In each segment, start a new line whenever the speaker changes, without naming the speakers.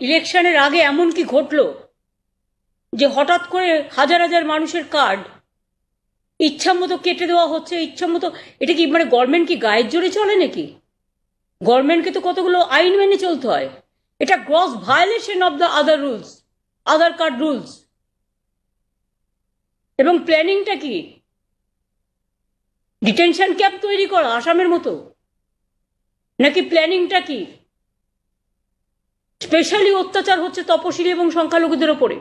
ইলেকশনের আগে এমন কি ঘটলো যে হঠাৎ করে হাজার হাজার মানুষের কার্ড ইচ্ছা মতো কেটে দেওয়া হচ্ছে, ইচ্ছা মতো, এটা কি মানে গভর্নমেন্ট কি গায়ের জোরে চলে নাকি? গভর্নমেন্টকে তো কতগুলো আইন মেনে চলতে হয়। এটা gross violation of the other rules Aadhaar card rules এবং প্ল্যানিংটা কি? ডিটেনশন ক্যাম্প তৈরি করা, আসামের মতো। নাকি প্ল্যানিংটা কি? স্পেশালি অত্যাচার হচ্ছে তপশিলি এবং সংখ্যালঘুদের ওপরে।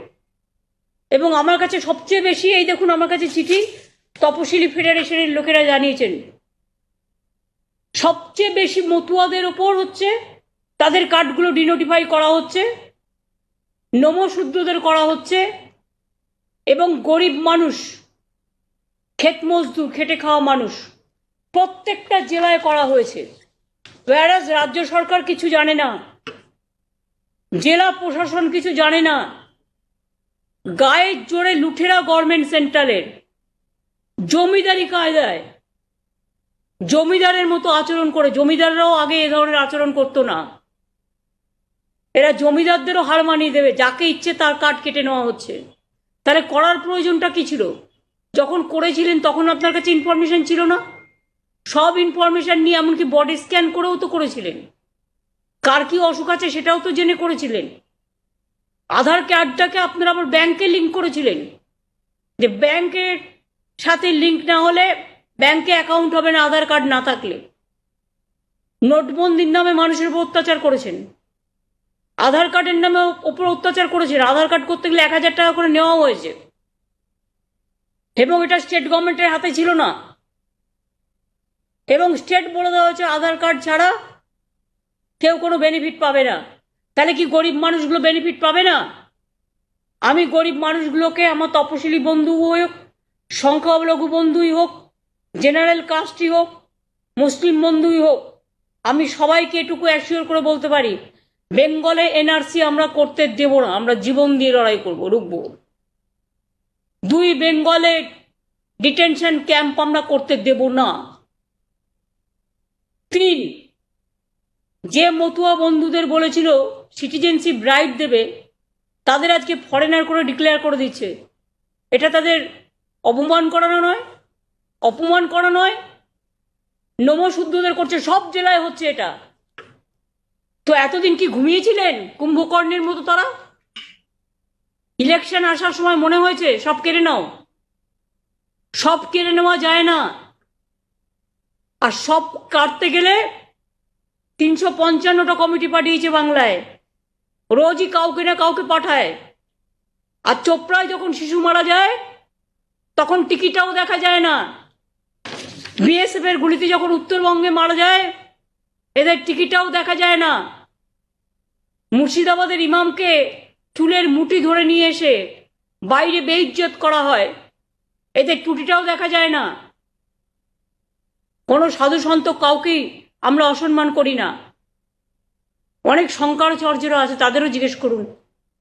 এবং আমার কাছে সবচেয়ে বেশি, এই দেখুন আমার কাছে চিঠি, তপশিলি ফেডারেশনের লোকেরা জানিয়েছেন। সবচেয়ে বেশি মতুয়াদের ওপর হচ্ছে, তাদের কার্ডগুলো ডিনোটিফাই করা হচ্ছে, নমশূদ্রদের করা হচ্ছে, এবং গরিব মানুষ, ক্ষেত মজদুর, খেটে খাওয়া মানুষ, প্রত্যেকটা জেলায় করা হয়েছে। ওয়ারাজ রাজ্য সরকার কিছু জানে না জেলা প্রশাসন কিছু জানে না। গায়ের জোরে লুঠেরা গভর্নমেন্ট সেন্ট্রালের জমিদারি কায়দায়। জমিদারের মতো আচরণ করে। জমিদাররাও আগে এ ধরনের আচরণ করতো না। এরা জমিদারদেরও হার মানিয়ে দেবে। যাকে ইচ্ছে তার কাঠ কেটে নেওয়া হচ্ছে। তাহলে করার প্রয়োজনটা কি ছিল? যখন করেছিলেন তখন আপনার কাছে ইনফরমেশন ছিল না? সব ইনফরমেশন নিয়ে এমনকি বডি স্ক্যান করেও তো করেছিলেন। কার কি অসুখ আছে সেটাও তো জেনে করেছিলেন। আধার কার্ডটাকে আপনারা আবার ব্যাংকে লিঙ্ক করেছিলেন। যে ব্যাংকের সাথে লিঙ্ক না হলে ব্যাংকে অ্যাকাউন্ট হবে না, আধার কার্ড না থাকলে। নোটবন্দির নামে মানুষের উপর অত্যাচার করেছেন। আধার কার্ডের নামে ওপর অত্যাচার করেছেন। আধার কার্ড করতে গেলে এক হাজার টাকা করে নেওয়া হয়েছে। এবং এটা স্টেট গভর্নমেন্টের হাতে ছিল না। এবং স্টেট বলে দেওয়া হয়েছে, আধার কার্ড ছাড়া কেউ কোনো বেনিফিট পাবে না। তাহলে কি গরিব মানুষগুলো বেনিফিট পাবে না? আমি গরিব মানুষগুলোকে আমার তপশিলি বন্ধু হোক, সংখ্যালঘু বন্ধুই হোক জেনারেল কাস্টই হোক, মুসলিম বন্ধুই হোক, আমি সবাইকে এটুকু অ্যাসিওর করে বলতে পারি, বেঙ্গলে এনআরসি আমরা করতে দেব না, আমরা জীবন দিয়ে লড়াই করব, রুখবো। দুই বেঙ্গলে ডিটেনশন ক্যাম্প আমরা করতে দেব না। তিন যে মতুয়া বন্ধুদের বলেছিল সিটিজেনশিপ রাইট দেবে, তাদের আজকে ফরেনার করে ডিক্লেয়ার করে দিচ্ছে। এটা তাদের অপমান করানো নয়, অপমান করা নয়, নমশুদ্ধদের করছে, সব জেলায় হচ্ছে এটা। তো এতদিন কি ঘুমিয়েছিলেন কুম্ভকর্ণের মতো তারা? ইলেকশন আসার সময় মনে হয়েছে, সব কেড়ে নাও। সব কেড়ে নেওয়া যায় না। আর সব কাটতে গেলে তিনশো পঞ্চান্নটা কমিটি পাঠিয়েছে বাংলায়। রোজই কাউকে না কাউকে পাঠায়। আর চোপড়ায় যখন শিশু মারা যায়, তখন টিকিটাও দেখা যায় না। বিএসএফ এর গুলিতে যখন উত্তরবঙ্গে মারা যায়, এদের টিকিটাও দেখা যায় না। মুর্শিদাবাদের ইমামকে চুলের মুঠি ধরে নিয়ে এসে বাইরে বেইজ্জত করা হয়। এদের টুটিটাও দেখা যায় না। কোনো সাধু সন্ত কাউকেই আমরা অসম্মান করি না। অনেক শঙ্করাচার্যরা আছে, তাদেরও জিজ্ঞেস করুন।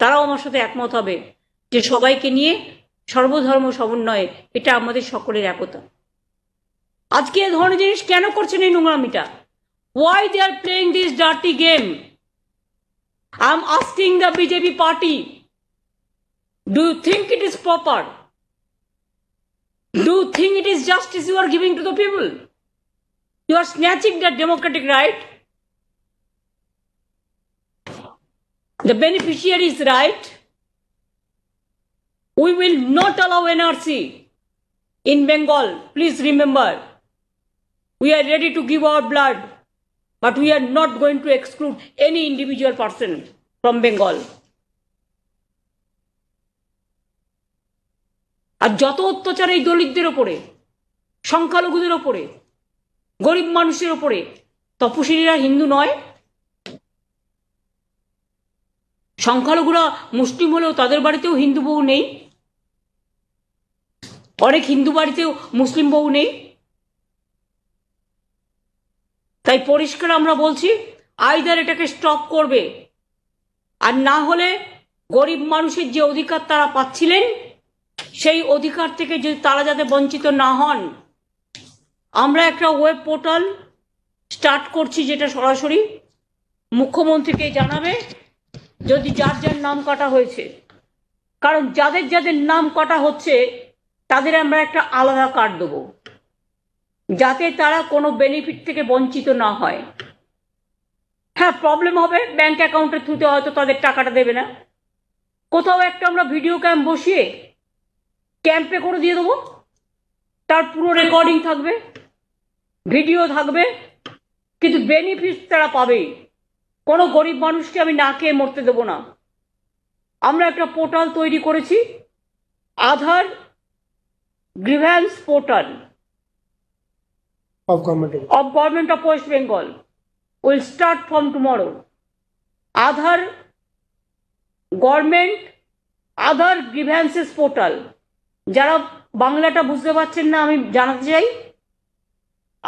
তারাও আমার সাথে একমত হবে যে সবাইকে নিয়ে সর্বধর্ম সমন্বয়ে এটা আমাদের সকলের একতা। আজকে এ ধরনের জিনিস কেন করছেন এই নোংরামিটা? Why they are playing this dirty game I am asking the BJP party do you think it is proper do think it is justice you are giving to the people you are snatching the democratic right, the beneficiary's right. We will not allow NRC in Bengal. Please remember, we are ready to give our blood, but we are not going to exclude any individual person from Bengal. আর যত অত্যাচার এই দলিতদের ওপরে সংখ্যালঘুদের ওপরে গরিব মানুষের ওপরে তপশিলীরা হিন্দু নয়। সংখ্যালঘুরা মুসলিম হলেও তাদের বাড়িতেও হিন্দু বউ নেই। অনেক হিন্দু বাড়িতেও মুসলিম বউ নেই। তাই পরিষ্কার আমরা বলছি, আইদার এটাকে স্টপ করবে। আর না হলে গরিব মানুষের যে অধিকার তারা পাচ্ছিলেন, সেই অধিকার থেকে যদি তারা যাতে বঞ্চিত না হন আমরা একটা ওয়েব পোর্টাল স্টার্ট করছি যেটা সরাসরি মুখ্যমন্ত্রীকে জানাবে যদি যার যার নাম কাটা হয়েছে। কারণ যাদের যাদের নাম কাটা হচ্ছে, তাদের আমরা একটা আলাদা কার্ড দেবো। যাতে তারা কোনো বেনিফিট থেকে বঞ্চিত না হয়। হ্যাঁ প্রবলেম হবে ব্যাংক অ্যাকাউন্টের থ্রুতে হয়তো তাদের টাকাটা দেবে না। কোথাও একটা আমরা ভিডিও ক্যাম্প বসিয়ে ক্যাম্পে করে দিয়ে দেবো। তার পুরো রেকর্ডিং থাকবে। ভিডিও থাকবে কিন্তু বেনিফিট তারা পাবে। কোনো গরিব মানুষকে আমি না খেয়ে মরতে দেবো না। আমরা একটা পোর্টাল তৈরি করেছি Aadhaar grievance portal
of government
of West Bengal West start start from tomorrow. Government Aadhaar grievances portal যারা বাংলাটা বুঝতে পারছেন না আমি জানাতে চাই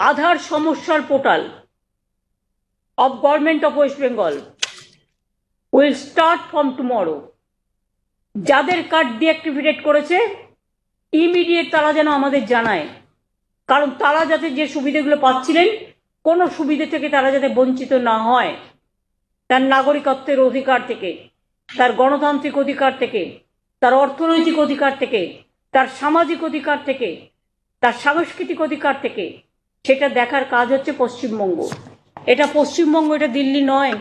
আধার সমস্যার portal of government of West Bengal will start from tomorrow যাদের কার্ড ডিঅ্যাক্টিভেটেড করেছে ইমিডিয়েট তারা যেন আমাদের জানায়। কারণ তারা যাতে যে সুবিধেগুলো পাচ্ছিলেন, কোনো সুবিধে থেকে তারা যাতে বঞ্চিত না হয়। তার নাগরিকত্বের অধিকার থেকে, তার গণতান্ত্রিক অধিকার থেকে, তার অর্থনৈতিক অধিকার থেকে, তার সামাজিক অধিকার থেকে, তার সাংস্কৃতিক অধিকার থেকে সেটা দেখার কাজ হচ্ছে পশ্চিমবঙ্গ। এটা পশ্চিমবঙ্গ, এটা দিল্লি নয়।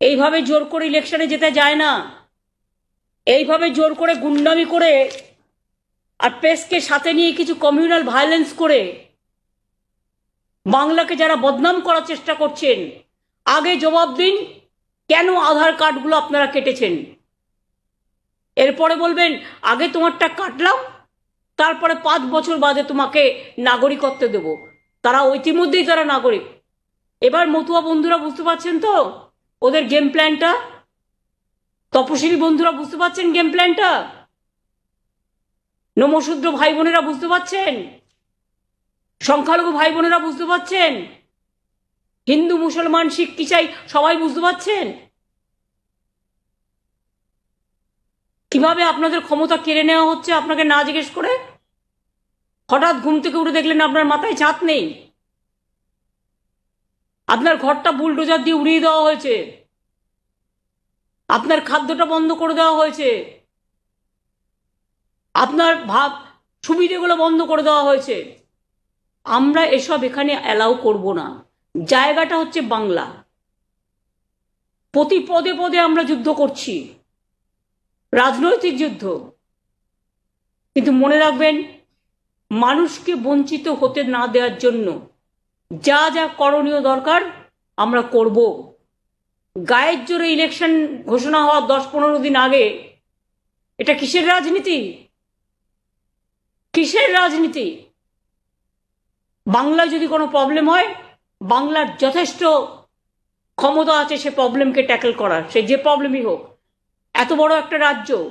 এইভাবে জোর করে ইলেকশনে যেতে যায় না। এইভাবে জোর করে গুন্ডামি করে আর প্রেসকে সাথে নিয়ে কিছু কমিউনাল ভায়োলেন্স করে বাংলাকে যারা বদনাম করার চেষ্টা করছেন, আগে জবাব দিন, কেন আধার কার্ডগুলো আপনারা কেটেছেন? এরপরে বলবেন, আগে তোমারটা কাটলাম, তারপরে পাঁচ বছর বাদে তোমাকে নাগরিকত্ব দেব। তারা ইতিমধ্যেই তারা নাগরিক। এবার মতুয়া বন্ধুরা বুঝতে পারছেন তো? ওদের গেম প্ল্যানটা তপশিলি বন্ধুরা বুঝতে পারছেন গেম প্ল্যানটা নমশূদ্র ভাই বোনেরা বুঝতে পারছেন? সংখ্যালঘু ভাই বোনেরা বুঝতে পারছেন? হিন্দু, মুসলমান, শিখ কিচাই সবাই বুঝতে পারছেন? কীভাবে আপনাদের ক্ষমতা কেড়ে নেওয়া হচ্ছে আপনাকে না জিজ্ঞেস করে? হঠাৎ ঘুম থেকে উঠে দেখলেন আপনার মাথায় ছাদ নেই। আপনার ঘরটা বুলডোজার দিয়ে উড়িয়ে দেওয়া হয়েছে। আপনার খাদ্যটা বন্ধ করে দেওয়া হয়েছে। আপনার ভাব সুবিধেগুলো বন্ধ করে দেওয়া হয়েছে। আমরা এসব এখানে অ্যালাউ করব না। জায়গাটা হচ্ছে বাংলা। প্রতি পদে পদে আমরা যুদ্ধ করছি। রাজনৈতিক যুদ্ধ। কিন্তু মনে রাখবেন মানুষকে বঞ্চিত হতে না দেওয়ার জন্য যা যা করণীয় দরকার আমরা করব। গায়ের জোরে ইলেকশন ঘোষণা হওয়ার দশ পনেরো দিন আগে এটা কিসের রাজনীতি? কিসের রাজনীতি? বাংলায় যদি কোনো প্রবলেম হয়, বাংলার যথেষ্ট ক্ষমতা আছে সে প্রবলেমকে ট্যাকেল করার। সে যে প্রবলেমই হোক, এত বড় একটা রাজ্য